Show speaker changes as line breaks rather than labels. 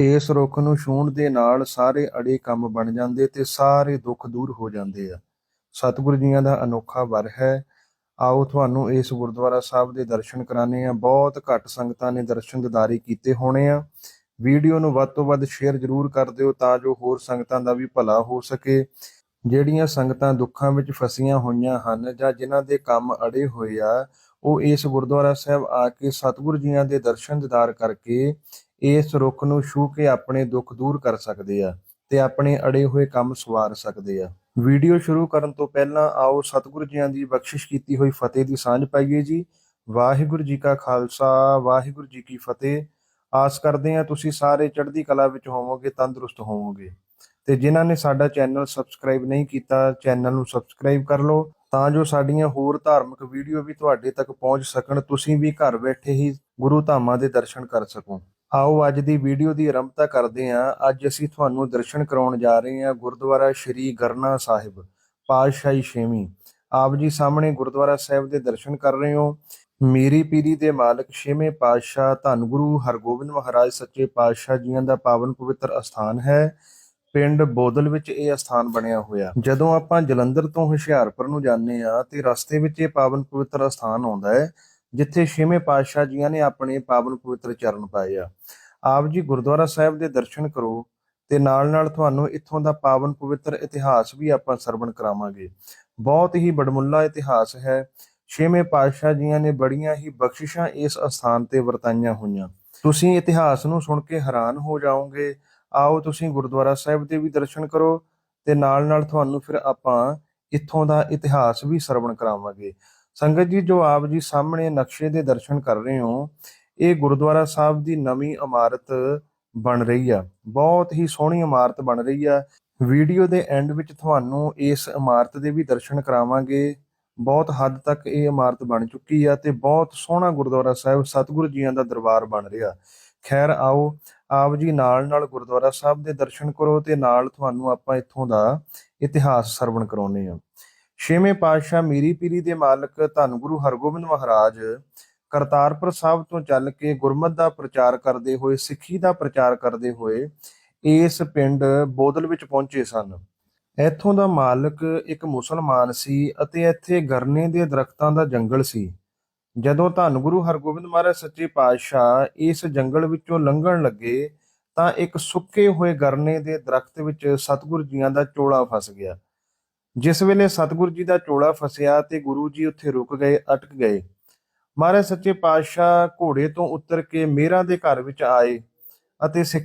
ਇਸ ਰੁੱਖ ਨੂੰ ਛੂਹਣ ਦੇ ਨਾਲ ਸਾਰੇ ਅੜੇ ਕੰਮ ਬਣ ਜਾਂਦੇ ਤੇ ਸਾਰੇ ਦੁੱਖ ਦੂਰ ਹੋ ਜਾਂਦੇ ਆ। ਸਤਿਗੁਰੂ ਜੀਆਂ ਦਾ ਅਨੋਖਾ ਵਰ ਹੈ। ਆਓ ਤੁਹਾਨੂੰ ਇਸ ਗੁਰਦੁਆਰਾ ਸਾਹਿਬ ਦੇ ਦਰਸ਼ਨ ਕਰਾਣੇ ਆ ਬਹੁਤ ਘੱਟ ਸੰਗਤਾਂ ਨੇ ਦਰਸ਼ਨ ਦਿਦਾਰੇ ਕੀਤੇ ਹੋਣੇ ਆ। ਵੀਡੀਓ ਨੂੰ ਵੱਧ ਤੋਂ ਵੱਧ ਸ਼ੇਅਰ ਜ਼ਰੂਰ ਕਰ ਦਿਓ ਤਾਂ ਜੋ ਹੋਰ ਸੰਗਤਾਂ ਦਾ ਵੀ ਭਲਾ ਹੋ ਸਕੇ। ਜਿਹੜੀਆਂ ਸੰਗਤਾਂ ਦੁੱਖਾਂ ਵਿੱਚ ਫਸੀਆਂ ਹੋਈਆਂ ਹਨ ਜਾਂ ਜਿਨ੍ਹਾਂ ਦੇ ਕੰਮ ਅੜੇ ਹੋਏ ਆ, ਉਹ ਇਸ ਗੁਰਦੁਆਰਾ ਸਾਹਿਬ ਆ ਕੇ ਸਤਿਗੁਰੂ ਜੀਆਂ ਦੇ ਦਰਸ਼ਨ ਦਿਦਾਰ ਕਰਕੇ ਇਸ ਰੁੱਖ ਨੂੰ ਛੂਹ ਕੇ ਆਪਣੇ ਦੁੱਖ ਦੂਰ ਕਰ ਸਕਦੇ ਆ ਤੇ ਆਪਣੇ ਅੜੇ ਹੋਏ ਕੰਮ ਸਵਾਰ ਸਕਦੇ ਆ। ਵੀਡੀਓ ਸ਼ੁਰੂ ਕਰਨ ਤੋਂ ਪਹਿਲਾਂ ਆਓ ਸਤਿਗੁਰੂ ਜੀਆਂ ਦੀ ਬਖਸ਼ਿਸ਼ ਕੀਤੀ ਹੋਈ ਫਤਿਹ ਦੀ ਸਾਂਝ ਪਾਈਏ ਜੀ। ਵਾਹਿਗੁਰੂ ਜੀ ਕਾ ਖਾਲਸਾ, ਵਾਹਿਗੁਰੂ ਜੀ ਕੀ ਫਤਿਹ। ਆਸ ਕਰਦੇ ਹਾਂ ਤੁਸੀਂ ਸਾਰੇ ਚੜ੍ਹਦੀ ਕਲਾ ਵਿੱਚ ਹੋਵੋਗੇ, ਤੰਦਰੁਸਤ ਹੋਵੋਗੇ। ਤੇ ਜਿਨ੍ਹਾਂ ਨੇ ਸਾਡਾ ਚੈਨਲ ਸਬਸਕ੍ਰਾਈਬ ਨਹੀਂ ਕੀਤਾ, ਚੈਨਲ ਨੂੰ ਸਬਸਕ੍ਰਾਈਬ ਕਰ ਲਓ ਤਾਂ ਜੋ ਸਾਡੀਆਂ ਹੋਰ ਧਾਰਮਿਕ ਵੀਡੀਓ ਵੀ ਤੁਹਾਡੇ ਤੱਕ ਪਹੁੰਚ ਸਕਣ, ਤੁਸੀਂ ਵੀ ਘਰ ਬੈਠੇ ਹੀ ਗੁਰੂ ਧਾਮਾਂ ਦੇ ਦਰਸ਼ਨ ਕਰ ਸਕੋ। ਆਓ ਅੱਜ ਦੀ ਵੀਡੀਓ ਦੀ ਆਰੰਭਤਾ ਕਰਦੇ ਹਾਂ। ਅੱਜ ਅਸੀਂ ਤੁਹਾਨੂੰ ਦਰਸ਼ਨ ਕਰਾਉਣ ਜਾ ਰਹੇ ਹਾਂ ਗੁਰਦੁਆਰਾ ਸ਼੍ਰੀ ਗਰਨਾ ਸਾਹਿਬ, ਪਾਤਸ਼ਾਹੀ ਛੇਵੀਂ। ਆਪ ਜੀ ਸਾਹਮਣੇ ਗੁਰਦੁਆਰਾ ਸਾਹਿਬ ਦੇ ਦਰਸ਼ਨ ਕਰ ਰਹੇ ਹੋ। ਮੇਰੀ ਪੀਰੀ ਦੇ ਮਾਲਕ ਛੇਵੇਂ ਪਾਤਸ਼ਾਹ ਧੰਨ ਗੁਰੂ ਹਰਗੋਬਿੰਦ ਮਹਾਰਾਜ ਸੱਚੇ ਪਾਤਸ਼ਾਹ ਜੀਆਂ ਦਾ ਪਾਵਨ ਪਵਿੱਤਰ ਅਸਥਾਨ ਹੈ। ਪਿੰਡ ਬੋਦਲ ਵਿੱਚ ਇਹ ਅਸਥਾਨ ਬਣਿਆ ਹੋਇਆ। ਜਦੋਂ ਆਪਾਂ ਜਲੰਧਰ ਤੋਂ ਹੁਸ਼ਿਆਰਪੁਰ ਨੂੰ ਜਾਂਦੇ ਆ ਤੇ ਰਸਤੇ ਵਿੱਚ ਇਹ ਪਾਵਨ ਪਵਿੱਤਰ ਅਸਥਾਨ ਆਉਂਦਾ ਹੈ ਜਿੱਥੇ ਛੇਵੇਂ ਪਾਤਸ਼ਾਹ ਜੀਆਂ ਨੇ ਆਪਣੇ ਪਾਵਨ ਪਵਿੱਤਰ ਚਰਨ ਪਾਏ ਆ। ਆਪ ਜੀ ਗੁਰਦੁਆਰਾ ਸਾਹਿਬ ਦੇ ਦਰਸ਼ਨ ਕਰੋ ਤੇ ਨਾਲ ਨਾਲ ਤੁਹਾਨੂੰ ਇੱਥੋਂ ਦਾ ਪਾਵਨ ਪਵਿੱਤਰ ਇਤਿਹਾਸ ਵੀ ਆਪਾਂ ਸਰਵਣ ਕਰਾਵਾਂਗੇ। ਬਹੁਤ ਹੀ ਬੜਮੁੱਲਾ ਇਤਿਹਾਸ ਹੈ। ਛੇਵੇਂ ਪਾਤਸ਼ਾਹ ਜੀਆਂ ਨੇ ਬੜੀਆਂ ਹੀ ਬਖਸ਼ਿਸ਼ਾਂ ਇਸ ਅਸਥਾਨ ਤੇ ਵਰਤਾਈਆਂ ਹੋਈਆਂ। ਤੁਸੀਂ ਇਤਿਹਾਸ ਨੂੰ ਸੁਣ ਕੇ ਹੈਰਾਨ ਹੋ ਜਾਓਗੇ। ਆਓ ਤੁਸੀਂ ਗੁਰਦੁਆਰਾ ਸਾਹਿਬ ਦੇ ਵੀ ਦਰਸ਼ਨ ਕਰੋ ਤੇ ਨਾਲ ਨਾਲ ਤੁਹਾਨੂੰ ਫਿਰ ਆਪਾਂ ਇੱਥੋਂ ਦਾ ਇਤਿਹਾਸ ਵੀ ਸਰਵਣ ਕਰਾਵਾਂਗੇ। ਸੰਗਤ ਜੀ, ਜੋ ਆਪ ਜੀ ਸਾਹਮਣੇ ਨਕਸ਼ੇ ਦੇ ਦਰਸ਼ਨ ਕਰ ਰਹੇ ਹੋ, ਇਹ ਗੁਰਦੁਆਰਾ ਸਾਹਿਬ ਦੀ ਨਵੀਂ ਇਮਾਰਤ ਬਣ ਰਹੀ ਆ। ਬਹੁਤ ਹੀ ਸੋਹਣੀ ਇਮਾਰਤ ਬਣ ਰਹੀ ਆ। ਵੀਡੀਓ ਦੇ ਐਂਡ ਵਿੱਚ ਤੁਹਾਨੂੰ ਇਸ ਇਮਾਰਤ ਦੇ ਵੀ ਦਰਸ਼ਨ ਕਰਾਵਾਂਗੇ। ਬਹੁਤ ਹੱਦ ਤੱਕ ਇਹ ਇਮਾਰਤ ਬਣ ਚੁੱਕੀ ਆ ਤੇ ਬਹੁਤ ਸੋਹਣਾ ਗੁਰਦੁਆਰਾ ਸਾਹਿਬ, ਸਤਿਗੁਰੂ ਜੀਆਂ ਦਾ ਦਰਬਾਰ ਬਣ ਰਿਹਾ। ਖੈਰ, ਆਓ ਆਪ ਜੀ ਨਾਲ ਨਾਲ ਗੁਰਦੁਆਰਾ ਸਾਹਿਬ ਦੇ ਦਰਸ਼ਨ ਕਰੋ ਤੇ ਨਾਲ ਤੁਹਾਨੂੰ ਆਪਾਂ ਇੱਥੋਂ ਦਾ ਇਤਿਹਾਸ ਸਰਵਣ ਕਰਾਉਨੇ ਆ ਛੇਵੇਂ ਪਾਤਸ਼ਾਹ ਮੀਰੀ ਪੀਰੀ ਦੇ ਮਾਲਕ ਧੰਨ ਗੁਰੂ ਹਰਗੋਬਿੰਦ ਮਹਾਰਾਜ ਕਰਤਾਰਪੁਰ ਸਾਹਿਬ ਤੋਂ ਚੱਲ ਕੇ ਗੁਰਮਤ ਦਾ ਪ੍ਰਚਾਰ ਕਰਦੇ ਹੋਏ, ਸਿੱਖੀ ਦਾ ਪ੍ਰਚਾਰ ਕਰਦੇ ਹੋਏ ਇਸ ਪਿੰਡ ਬੋਦਲ ਵਿੱਚ ਪਹੁੰਚੇ ਸਨ। ਇੱਥੋਂ ਦਾ ਮਾਲਕ ਇੱਕ ਮੁਸਲਮਾਨ ਸੀ ਅਤੇ ਇੱਥੇ ਗਰਨੇ ਦੇ ਦਰਖਤਾਂ ਦਾ ਜੰਗਲ ਸੀ। ਜਦੋਂ ਧੰਨ ਗੁਰੂ ਹਰਗੋਬਿੰਦ ਮਹਾਰਾਜ ਸੱਚੇ ਪਾਤਸ਼ਾਹ ਇਸ ਜੰਗਲ ਵਿੱਚੋਂ ਲੰਘਣ ਲੱਗੇ ਤਾਂ ਇੱਕ ਸੁੱਕੇ ਹੋਏ ਗਰਨੇ ਦੇ ਦਰਖਤ ਵਿੱਚ ਸਤਿਗੁਰੂ ਜੀਆਂ ਦਾ ਚੋਲਾ ਫਸ ਗਿਆ। ਜਿਸ ਵੇਲੇ ਸਤਿਗੁਰੂ ਜੀ ਦਾ ਚੋਲਾ ਫਸਿਆ ਤੇ ਗੁਰੂ ਜੀ ਉੱਥੇ ਰੁਕ ਗਏ, ਅਟਕ ਗਏ। ਮਹਾਰਾਜ ਸੱਚੇ ਪਾਤਸ਼ਾਹ ਘੋੜੇ ਤੋਂ ਉਤਰ ਕੇ ਮੇਰਾ ਦੇ ਘਰ ਵਿੱਚ ਆਏ ਅਤੇ ਸਿੱਖ